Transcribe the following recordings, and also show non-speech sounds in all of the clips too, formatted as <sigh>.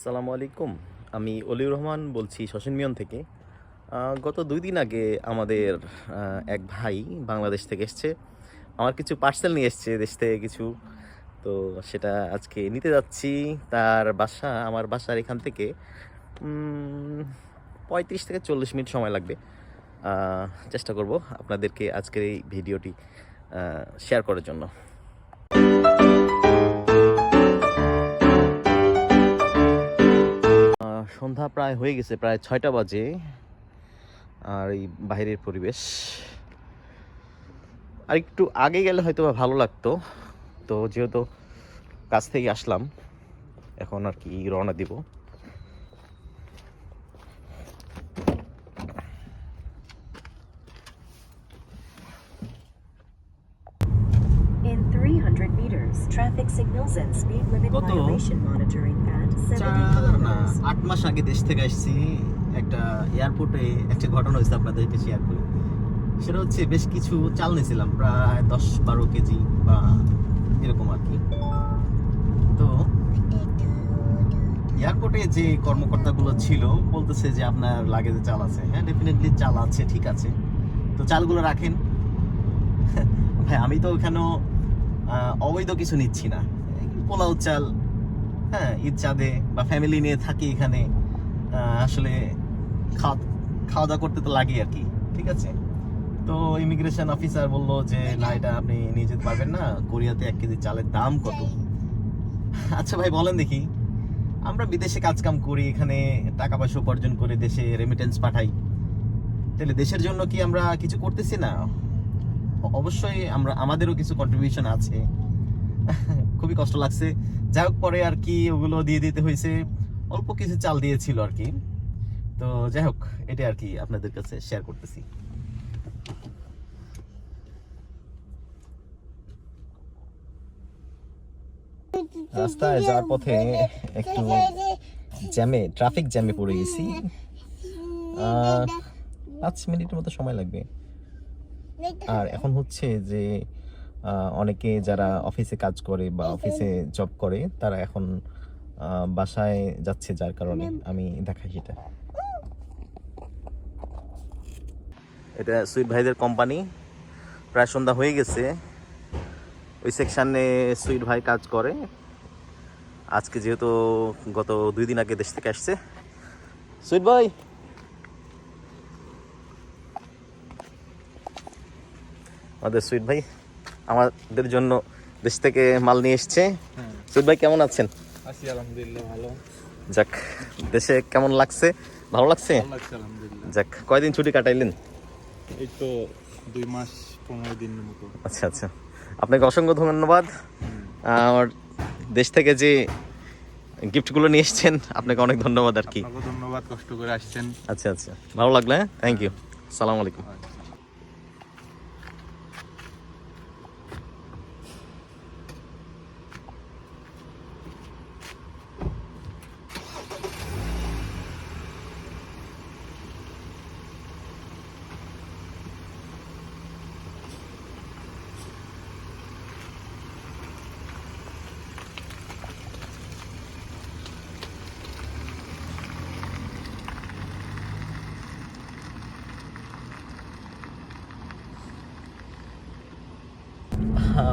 আসসালামু আলাইকুম। আমি অলিউর রহমান বলছি শশীন মিয়ন থেকে। গত দুই দিন আগে আমাদের এক ভাই বাংলাদেশ থেকে এসছে। আমার কিছু পার্সেল নিয়ে এসছে দেশ থেকে কিছু। তো সেটা আজকে নিতে যাচ্ছি তার বাসা, আমার বাসার এখান থেকে। পঁয়ত্রিশ থেকে চল্লিশ মিনিট সময় লাগবে। চেষ্টা করব আপনাদেরকে আজকের এই ভিডিওটি শেয়ার করার জন্য। সন্ধ্যা প্রায় হয়ে গেছে প্রায় ছয়টা বাজে। আর এই বাইরের পরিবেশ। আর একটু আগে গেলে হয়তো বা ভালো লাগতো। তো যেহেতু কাছ থেকে আসলাম এখন আর কি রওনা দিব। In 300 meters, traffic signals and speed limit কত? আট মাস আগে দেশ থেকে আসছি, একটা এয়ারপোর্টে একটা ঘটনা হয়েছে আপনাদেরকে শেয়ার করি। সেটা হচ্ছে বেশ কিছু চাল নিয়েছিলাম, প্রায় দশ বারো কেজি বা এরকম আর কি। তো এয়ারপোর্টে যে কর্মকর্তাগুলো ছিল, বলতেছে যে আপনার লাগেজে চাল আছে। হ্যাঁ ডেফিনেটলি চাল আছে, ঠিক আছে। তো চালগুলো রাখেন। <laughs> ভাই, আমি তো ওখানেও অবৈধ কিছু নিচ্ছি না। পোলাও চাল হ্যাঁ ঈদ বা ফ্যামিলি নিয়ে থাকি এখানে আসলে খাওয়া খাওয়া দাওয়া করতে তো লাগে আর কি, ঠিক আছে? তো ইমিগ্রেশন অফিসার বলল যে, না, এটা আপনি নিয়ে যেতে পারবেন না, কোরিয়াতে এক কেজি চালের দাম কত? আচ্ছা ভাই, বলেন দেখি। আমরা বিদেশে কাজ কাম করি, এখানে টাকা পয়সা উপার্জন করে দেশে রেমিটেন্স পাঠাই। তাহলে দেশের জন্য কি আমরা কিছু করতেছি না? অবশ্যই আমরা, আমাদেরও কিছু কন্ট্রিবিউশন আছে। <laughs> খুবই কষ্ট লাগছে। যাই হোক পরে আর কি ওগুলো দিয়ে দিতে হয়েছে। অল্প কিছু চাল দিয়েছিল আর কি। তো যাই হোক এটা আর কি আপনাদের কাছে শেয়ার করতেছি। রাস্তায় যাওয়ার পথে একটু জ্যামে ট্রাফিক জ্যামে পড়ে গেছি। পাঁচ মিনিটের মতো সময় লাগবে। আর এখন হচ্ছে যে অনেকে যারা অফিসে কাজ করে বা অফিসে জব করে তারা এখন বাসায় যাচ্ছে যার কারণে আমি দেখাই সেটা। এটা সুইট ভাইদের কোম্পানি প্রায় সন্ধ্যা হয়ে গেছে। ওই সেকশানে সুইট ভাই কাজ করে। আজকে যেহেতু গত দুই দিন আগে দেশ থেকে আসছে। সুইট ভাই! আমাদের সুইট ভাই। আমাদের জন্য দেশ থেকে মাল নিয়ে এসছে। সুদ ভাই কেমন আছেন? আছি আলহামদুলিল্লাহ ভালো। যাক দেশে কেমন লাগছে? ভালো লাগছে? যাক কয়দিন ছুটি কাটাইলেন? এই তো দুই মাস পনেরো দিনের মতো। আচ্ছা আচ্ছা। আপনাকে অসংখ্য ধন্যবাদ। আমার দেশ থেকে যে গিফটগুলো নিয়ে এসছেন আপনাকে অনেক ধন্যবাদ আর কি। ধন্যবাদ কষ্ট করে আসছেন। আচ্ছা আচ্ছা। ভালো লাগল হ্যাঁ? থ্যাংক ইউ সালাম আলাইকুম হ্যাঁ,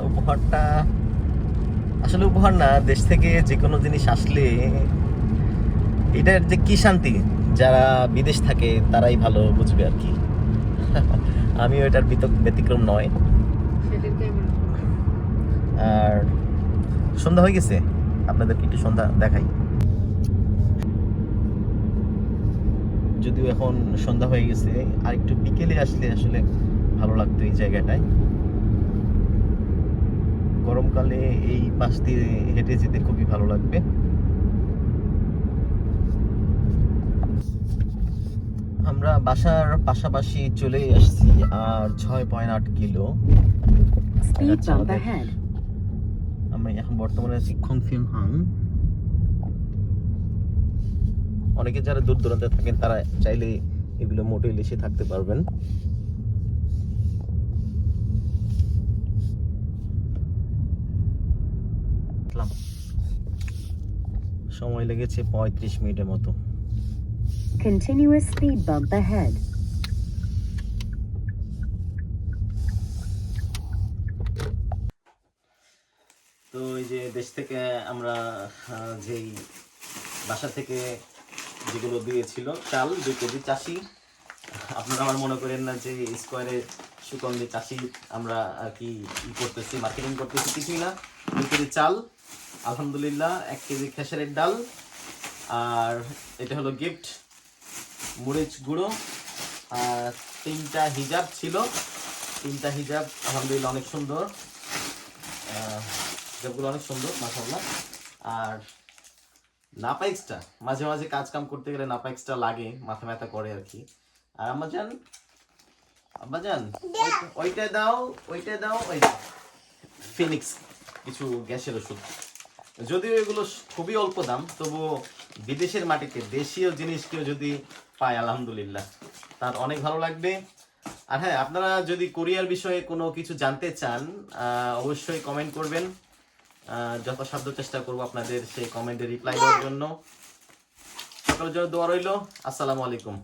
উপহারটা আসলে উপহার না দেশ থেকে যে কোনো জিনিস আসলে এটার যে কি শান্তি যারা বিদেশ থাকে তারাই ভালো বুঝবে আর কি। <laughs> আমিও এটার ব্যতিক্রম নয়। আর সন্ধ্যা হয়ে গেছে আপনাদেরকে একটু সন্ধ্যা দেখাই। যদিও এখন সন্ধ্যা হয়ে গেছে আর একটু বিকেলে আসলে আসলে ভালো লাগতো এই জায়গাটায়। গরমকালে এই পাশ দিয়ে হেঁটে যেতে খুবই ভালো লাগবে। আমরা বাসার পাশাপাশি চলে আসছি আর ছয় পয়েন্ট আট কিলো. আমি এখন বর্তমানে আছি খংফিং হাং অনেকে যারা দূর দূরান্তে থাকেন তারা চাইলে এগুলো মোটেল এসে থাকতে পারবেন। সময় লেগেছে পঁয়ত্রিশ মিনিটের মতো Continuous speed bump ahead. তো এই যে দেশ থেকে আমরা যেই বাসা থেকে যেগুলো দিয়েছিল চাল দুই কেজি চাষি আপনারা আমার মনে করেন না যে স্কোয়ারে সুগন্ধি চাষি আমরা আর কি ই করতেছি মার্কেটিং করতেছি কিছুই না দুই কেজি চাল আলহামদুলিল্লাহ এক কেজি খেসারের ডাল। আর এটা হলো গিফট মরিচ গুঁড়ো। আর তিনটা হিজাব ছিল। তিনটা হিজাব আলহামদুলিল্লাহ অনেক সুন্দর। হিজাবগুলো অনেক সুন্দর মাসাল্লাহ আর নাপাইক্সটা মাঝে মাঝে কাজ কাম করতে গেলে নাপাইক্সটা লাগে মাথা ব্যথা করে আর কি। আর আম্মাজান? আব্বাজান ওইটা- ওইটা দাও ওইটা দাও ওই ফিনিক্স কিছু গ্যাসের ওষুধ। যদিও এগুলো খুবই অল্প দাম তবু বিদেশের মাটিতে দেশীয় জিনিস কেউ যদি পায়, আলহামদুলিল্লাহ। তার অনেক ভালো লাগবে। আর হ্যাঁ আপনারা যদি কোরিয়ার বিষয়ে কোনো কিছু জানতে চান অবশ্যই কমেন্ট করবেন। যথাসাধ্য চেষ্টা করব আপনাদের সেই কমেন্টে রিপ্লাই দেওয়ার জন্য। সকলের জন্য দোয়া রইল। আসসালামু আলাইকুম।